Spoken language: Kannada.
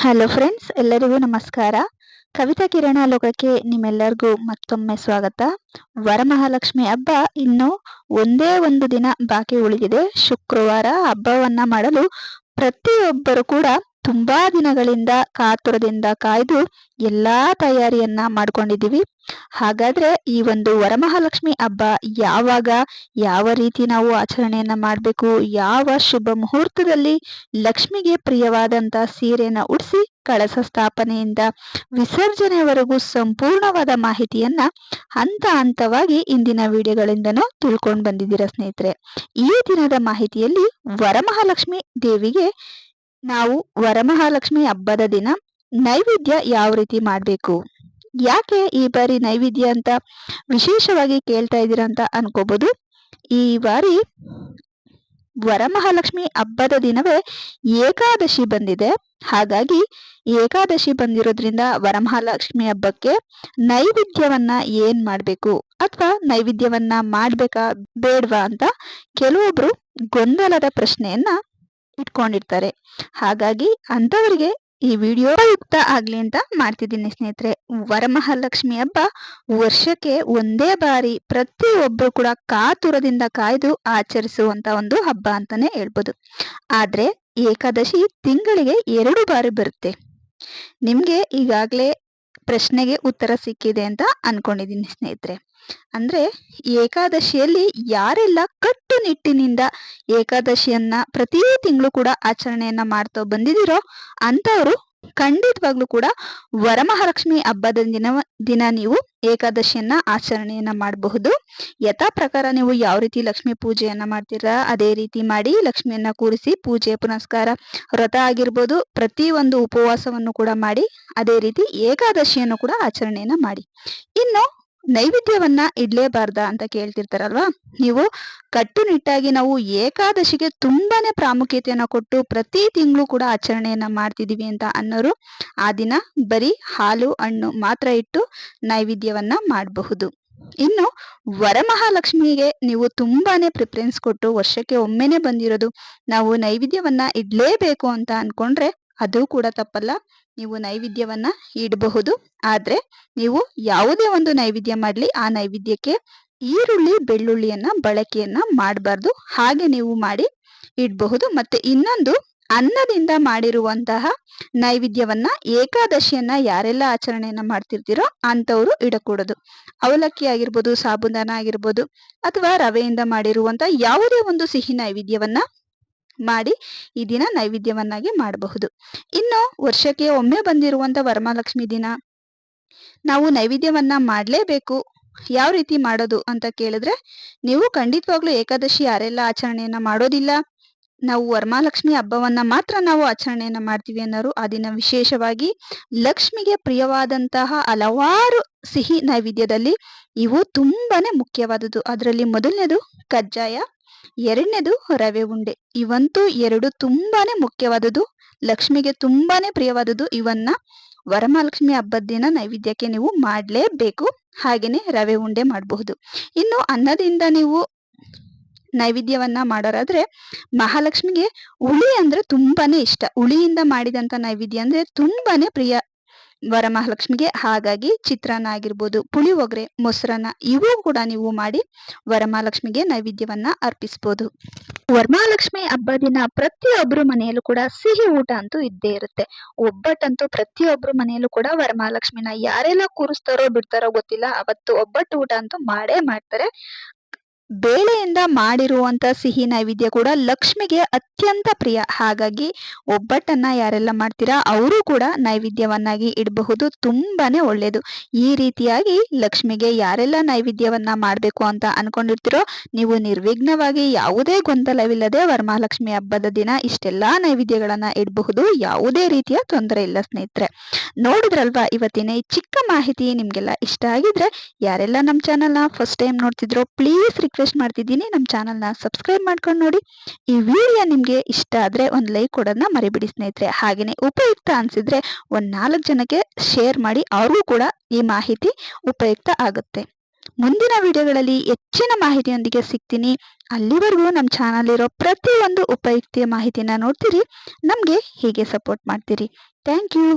ಹಲೋ ಫ್ರೆಂಡ್ಸ್ ಎಲ್ಲರಿಗೂ ನಮಸ್ಕಾರ. ಕವಿತಾ ಕಿರಣ ಲೋಕಕ್ಕೆ ನಿಮ್ಮೆಲ್ಲರಿಗೂ ಮತ್ತೊಮ್ಮೆ ಸ್ವಾಗತ. ವರಮಹಾಲಕ್ಷ್ಮಿ ಹಬ್ಬ ಇನ್ನು ಒಂದೇ ಒಂದು ದಿನ ಬಾಕಿ ಉಳಿದಿದೆ. ಶುಕ್ರವಾರ ಹಬ್ಬವನ್ನ ಮಾಡಲು ಪ್ರತಿಯೊಬ್ಬರು ಕೂಡ ತುಂಬಾ ದಿನಗಳಿಂದ ಕಾತುರದಿಂದ ಕಾಯ್ದು ಎಲ್ಲಾ ತಯಾರಿಯನ್ನ ಮಾಡ್ಕೊಂಡಿದ್ದೀವಿ. ಹಾಗಾದ್ರೆ ಈ ಒಂದು ವರಮಹಾಲಕ್ಷ್ಮಿ ಹಬ್ಬ ಯಾವಾಗ, ಯಾವ ರೀತಿ ನಾವು ಆಚರಣೆಯನ್ನ ಮಾಡಬೇಕು, ಯಾವ ಶುಭ ಮುಹೂರ್ತದಲ್ಲಿ ಲಕ್ಷ್ಮಿಗೆ ಪ್ರಿಯವಾದಂತ ಸೀರೆನ ಉಡಿಸಿ ಕಳಸ ಸ್ಥಾಪನೆಯಿಂದ ವಿಸರ್ಜನೆವರೆಗೂ ಸಂಪೂರ್ಣವಾದ ಮಾಹಿತಿಯನ್ನ ಹಂತ ಹಂತವಾಗಿ ಇಂದಿನ ವಿಡಿಯೋಗಳಿಂದನೂ ತಿಳ್ಕೊಂಡು ಬಂದಿದ್ದೀರಾ ಸ್ನೇಹಿತರೆ. ಈ ದಿನದ ಮಾಹಿತಿಯಲ್ಲಿ ವರಮಹಾಲಕ್ಷ್ಮಿ ದೇವಿಗೆ ನಾವು ವರಮಹಾಲಕ್ಷ್ಮಿ ಹಬ್ಬದ ದಿನ ನೈವೇದ್ಯ ಯಾವ ರೀತಿ ಮಾಡಬೇಕು? ಯಾಕೆ ಈ ಬಾರಿ ನೈವೇದ್ಯ ಅಂತ ವಿಶೇಷವಾಗಿ ಕೇಳ್ತಾ ಇದ್ದೀರಾ ಅಂತ ಅನ್ಕೋಬಹುದು ಈ ಬಾರಿ ವರಮಹಾಲಕ್ಷ್ಮಿ ಹಬ್ಬದ ದಿನವೇ ಏಕಾದಶಿ ಬಂದಿದೆ. ಹಾಗಾಗಿ ಏಕಾದಶಿ ಬಂದಿರೋದ್ರಿಂದ ವರಮಹಾಲಕ್ಷ್ಮಿ ಹಬ್ಬಕ್ಕೆ ನೈವೇದ್ಯವನ್ನ ಏನ್ ಮಾಡಬೇಕು ಅಥವಾ ನೈವೇದ್ಯವನ್ನ ಮಾಡ್ಬೇಕಾ ಬೇಡ್ವಾ ಅಂತ ಕೆಲವೊಬ್ರು ಗೊಂದಲದ ಪ್ರಶ್ನೆಯನ್ನ ಇಟ್ಕೊಂಡಿರ್ತಾರೆ. ಹಾಗಾಗಿ ಅಂತವರಿಗೆ ಈ ವಿಡಿಯೋ ಯುಕ್ತ ಆಗ್ಲಿ ಅಂತ ಮಾಡ್ತಿದ್ದೀನಿ ಸ್ನೇಹಿತರೆ. ವರಮಹಾಲಕ್ಷ್ಮಿ ಹಬ್ಬ ವರ್ಷಕ್ಕೆ ಒಂದೇ ಬಾರಿ ಪ್ರತಿಯೊಬ್ಬರು ಕೂಡ ಕಾತುರದಿಂದ ಕಾಯ್ದು ಆಚರಿಸುವಂತ ಒಂದು ಹಬ್ಬ ಅಂತಾನೆ ಹೇಳ್ಬೋದು. ಆದ್ರೆ ಏಕಾದಶಿ ತಿಂಗಳಿಗೆ ಎರಡು ಬಾರಿ ಬರುತ್ತೆ. ನಿಮ್ಗೆ ಈಗಾಗ್ಲೇ ಪ್ರಶ್ನೆಗೆ ಉತ್ತರ ಸಿಕ್ಕಿದೆ ಅಂತ ಅನ್ಕೊಂಡಿದ್ದೀನಿ ಸ್ನೇಹಿತರೆ. ಅಂದ್ರೆ ಏಕಾದಶಿಯಲ್ಲಿ ಯಾರೆಲ್ಲ ಕಟ್ಟುನಿಟ್ಟಿನಿಂದ ಏಕಾದಶಿಯನ್ನ ಪ್ರತಿ ತಿಂಗಳು ಕೂಡ ಆಚರಣೆಯನ್ನ ಮಾಡ್ತಾ ಬಂದಿದಿರೋ ಅಂತವರು ಖಂಡಿತವಾಗ್ಲೂ ಕೂಡ ವರಮಹಾಲಕ್ಷ್ಮಿ ಹಬ್ಬದ ದಿನ ದಿನ ನೀವು ಏಕಾದಶಿಯನ್ನ ಆಚರಣೆಯನ್ನ ಮಾಡಬಹುದು. ಯಥಾ ಪ್ರಕಾರ ನೀವು ಯಾವ ರೀತಿ ಲಕ್ಷ್ಮಿ ಪೂಜೆಯನ್ನ ಮಾಡ್ತೀರಾ, ಅದೇ ರೀತಿ ಮಾಡಿ ಲಕ್ಷ್ಮಿಯನ್ನ ಕೂರಿಸಿ ಪೂಜೆ, ಪುನಸ್ಕಾರ, ವ್ರತ ಆಗಿರ್ಬೋದು, ಪ್ರತಿ ಒಂದು ಉಪವಾಸವನ್ನು ಕೂಡ ಮಾಡಿ, ಅದೇ ರೀತಿ ಏಕಾದಶಿಯನ್ನು ಕೂಡ ಆಚರಣೆಯನ್ನ ಮಾಡಿ. ಇನ್ನು ನೈವೇದ್ಯವನ್ನ ಇಡ್ಲೇಬಾರ್ದ ಅಂತ ಕೇಳ್ತಿರ್ತಾರಲ್ವಾ? ನೀವು ಕಟ್ಟುನಿಟ್ಟಾಗಿ ನಾವು ಏಕಾದಶಿಗೆ ತುಂಬಾನೇ ಪ್ರಾಮುಖ್ಯತೆಯನ್ನು ಕೊಟ್ಟು ಪ್ರತಿ ತಿಂಗಳು ಕೂಡ ಆಚರಣೆಯನ್ನ ಮಾಡ್ತಿದೀವಿ ಅಂತ ಅನ್ನೋರು ಆ ದಿನ ಬರೀ ಹಾಲು, ಹಣ್ಣು ಮಾತ್ರ ಇಟ್ಟು ನೈವೇದ್ಯವನ್ನ ಮಾಡಬಹುದು. ಇನ್ನು ವರಮಹಾಲಕ್ಷ್ಮಿಗೆ ನೀವು ತುಂಬಾನೇ ಪ್ರಿಫರೆನ್ಸ್ ಕೊಟ್ಟು ವರ್ಷಕ್ಕೆ ಒಮ್ಮೆನೆ ಬಂದಿರೋದು ನಾವು ನೈವೇದ್ಯವನ್ನ ಇಡ್ಲೇಬೇಕು ಅಂತ ಅನ್ಕೊಂಡ್ರೆ ಅದು ಕೂಡ ತಪ್ಪಲ್ಲ. ನೀವು ನೈವೇದ್ಯವನ್ನ ಇಡಬಹುದು. ಆದ್ರೆ ನೀವು ಯಾವುದೇ ಒಂದು ನೈವೇದ್ಯ ಮಾಡಲಿ, ಆ ನೈವೇದ್ಯಕ್ಕೆ ಈರುಳ್ಳಿ, ಬೆಳ್ಳುಳ್ಳಿಯನ್ನ ಬಳಕೆಯನ್ನ ಮಾಡಬಾರ್ದು. ಹಾಗೆ ನೀವು ಮಾಡಿ ಇಡಬಹುದು. ಮತ್ತೆ ಇನ್ನೊಂದು, ಅನ್ನದಿಂದ ಮಾಡಿರುವಂತಹ ನೈವೇದ್ಯವನ್ನ, ಏಕಾದಶಿಯನ್ನ ಯಾರೆಲ್ಲ ಆಚರಣೆಯನ್ನ ಮಾಡ್ತಿರ್ತೀರೋ ಅಂತವ್ರು ಇಡಕೂಡದು. ಅವಲಕ್ಕಿ ಆಗಿರ್ಬೋದು, ಸಾಬುದಾನ ಆಗಿರ್ಬೋದು, ಅಥವಾ ರವೆಯಿಂದ ಮಾಡಿರುವಂತ ಯಾವುದೇ ಒಂದು ಸಿಹಿ ನೈವೇದ್ಯವನ್ನ ಮಾಡಿ ಈ ದಿನ ನೈವೇದ್ಯವನ್ನಾಗಿ ಮಾಡಬಹುದು. ಇನ್ನು ವರ್ಷಕ್ಕೆ ಒಮ್ಮೆ ಬಂದಿರುವಂತ ವರಮಹಾಲಕ್ಷ್ಮಿ ದಿನ, ನಾವು ನೈವೇದ್ಯವನ್ನ ಮಾಡಲೇಬೇಕು. ಯಾವ ರೀತಿ ಮಾಡೋದು ಅಂತ ಕೇಳಿದ್ರೆ, ನೀವು ಖಂಡಿತವಾಗ್ಲೂ ಏಕಾದಶಿ ಯಾರೆಲ್ಲ ಆಚರಣೆಯನ್ನ ಮಾಡೋದಿಲ್ಲ, ನಾವು ವರಮಹಾಲಕ್ಷ್ಮಿ ಹಬ್ಬವನ್ನ ಮಾತ್ರ ನಾವು ಆಚರಣೆಯನ್ನ ಮಾಡ್ತೀವಿ ಅನ್ನೋರು, ಆ ದಿನ ವಿಶೇಷವಾಗಿ ಲಕ್ಷ್ಮಿಗೆ ಪ್ರಿಯವಾದಂತಹ ಹಲವಾರು ಸಿಹಿ ನೈವೇದ್ಯದಲ್ಲಿ ಇವು ತುಂಬಾನೇ ಮುಖ್ಯವಾದದ್ದು. ಅದರಲ್ಲಿ ಮೊದಲನೇದು ಕಜ್ಜಾಯ ಎರಡನೇದು ರವೆ ಉಂಡೆ. ಇವಂತೂ ಎರಡು ತುಂಬಾನೇ ಮುಖ್ಯವಾದದ್ದು, ಲಕ್ಷ್ಮಿಗೆ ತುಂಬಾನೇ ಪ್ರಿಯವಾದದ್ದು ಇವನ್ನ. ವರಮಹಾಲಕ್ಷ್ಮಿ ಹಬ್ಬದ ದಿನ ನೈವೇದ್ಯಕ್ಕೆ ನೀವು ಮಾಡಲೇಬೇಕು. ಹಾಗೇನೆ ರವೆ ಉಂಡೆ ಮಾಡಬಹುದು. ಇನ್ನು ಅನ್ನದಿಂದ ನೀವು ನೈವೇದ್ಯವನ್ನ ಮಾಡೋರಾದ್ರೆ, ಮಹಾಲಕ್ಷ್ಮಿಗೆ ಹುಳಿ ಅಂದ್ರೆ ತುಂಬಾನೇ ಇಷ್ಟ. ಹುಳಿಯಿಂದ ಮಾಡಿದಂತ ನೈವೇದ್ಯ ಅಂದ್ರೆ ತುಂಬಾನೇ ಪ್ರಿಯ ವರಮಹಾಲಕ್ಷ್ಮಿಗೆ ಹಾಗಾಗಿ ಚಿತ್ರಾನ್ನ ಆಗಿರ್ಬೋದು ಪುಳಿಯೋಗರೆ ಮೊಸರನ್ನ ಇವು ಕೂಡ ನೀವು ಮಾಡಿ ವರಮಹಾಲಕ್ಷ್ಮಿಗೆ ನೈವೇದ್ಯವನ್ನ ಅರ್ಪಿಸಬಹುದು ವರಮಹಾಲಕ್ಷ್ಮಿ ಹಬ್ಬ ದಿನ ಪ್ರತಿಯೊಬ್ಬರು ಮನೆಯಲ್ಲೂ ಕೂಡ ಸಿಹಿ ಊಟ ಅಂತೂ ಇದ್ದೇ ಇರುತ್ತೆ. ಒಬ್ಬಟ್ಟಂತೂ ಪ್ರತಿಯೊಬ್ಬರು ಮನೆಯಲ್ಲೂ ಕೂಡ ವರಮಹಾಲಕ್ಷ್ಮಿನ ಯಾರೆಲ್ಲ ಕೂರಿಸ್ತಾರೋ ಬಿಡ್ತಾರೋ ಗೊತ್ತಿಲ್ಲ, ಅವತ್ತು ಒಬ್ಬಟ್ಟು ಊಟ ಅಂತೂ ಮಾಡೇ ಮಾಡ್ತಾರೆ. ಬೇಳೆಯಿಂದ ಮಾಡಿರುವಂಥ ಸಿಹಿ ನೈವೇದ್ಯ ಕೂಡ ಲಕ್ಷ್ಮಿಗೆ ಅತ್ಯಂತ ಪ್ರಿಯ. ಹಾಗಾಗಿ ಒಬ್ಬಟ್ಟನ್ನು ಯಾರೆಲ್ಲ ಮಾಡ್ತೀರಾ, ಅವರು ಕೂಡ ನೈವೇದ್ಯವನ್ನಾಗಿ ಇಡಬಹುದು. ತುಂಬಾನೇ ಒಳ್ಳೇದು. ಈ ರೀತಿಯಾಗಿ ಲಕ್ಷ್ಮಿಗೆ ಯಾರೆಲ್ಲ ನೈವೇದ್ಯವನ್ನ ಮಾಡಬೇಕು ಅಂತ ಅನ್ಕೊಂಡಿರ್ತೀರೋ, ನೀವು ನಿರ್ವಿಘ್ನವಾಗಿ ಯಾವುದೇ ಗೊಂದಲವಿಲ್ಲದೆ ವರಮಹಾಲಕ್ಷ್ಮಿ ಹಬ್ಬದ ದಿನ ಇಷ್ಟೆಲ್ಲ ನೈವೇದ್ಯಗಳನ್ನ ಇಡಬಹುದು. ಯಾವುದೇ ರೀತಿಯ ತೊಂದರೆ ಇಲ್ಲ ಸ್ನೇಹಿತರೆ. ನೋಡಿದ್ರಲ್ವಾ ಇವತ್ತಿನ ಈ ಚಿಕ್ಕ ಮಾಹಿತಿ? ನಿಮಗೆಲ್ಲ ಇಷ್ಟ ಆಗಿದ್ರೆ ಯಾರೆಲ್ಲ ನಮ್ಮ ಚಾನಲ್ನ ಫಸ್ಟ್ ಟೈಮ್ ನೋಡ್ತಿದ್ರೋ ಪ್ಲೀಸ್ ರಿಕ್ವೆಸ್ಟ್ ಮಾಡ್ತಿದ್ದೀನಿ, ನಮ್ಮ ಚಾನಲ್ನ ಸಬ್ಸ್ಕ್ರೈಬ್ ಮಾಡ್ಕೊಂಡು ನೋಡಿ. ಈ ವಿಡಿಯೋ ನಿಮಗೆ ಇಷ್ಟ ಆದರೆ ಒಂದು ಲೈಕ್ ಕೊಡೋದನ್ನ ಮರಿಬಿಡಿ ಸ್ನೇಹಿತರೆ. ಹಾಗೆಯೇ ಉಪಯುಕ್ತ ಅನಿಸಿದ್ರೆ ಒಂದು ನಾಲ್ಕು ಜನಕ್ಕೆ ಶೇರ್ ಮಾಡಿ, ಅವ್ರಿಗೂ ಕೂಡ ಈ ಮಾಹಿತಿ ಉಪಯುಕ್ತ ಆಗುತ್ತೆ. ಮುಂದಿನ ವಿಡಿಯೋಗಳಲ್ಲಿ ಹೆಚ್ಚಿನ ಮಾಹಿತಿಯೊಂದಿಗೆ ಸಿಗ್ತೀನಿ. ಅಲ್ಲಿವರೆಗೂ ನಮ್ಮ ಚಾನಲ್ ಇರೋ ಪ್ರತಿಯೊಂದು ಉಪಯುಕ್ತ ಮಾಹಿತಿನ ನೋಡ್ತೀರಿ, ನಮಗೆ ಹೀಗೆ ಸಪೋರ್ಟ್ ಮಾಡ್ತೀರಿ. Thank you.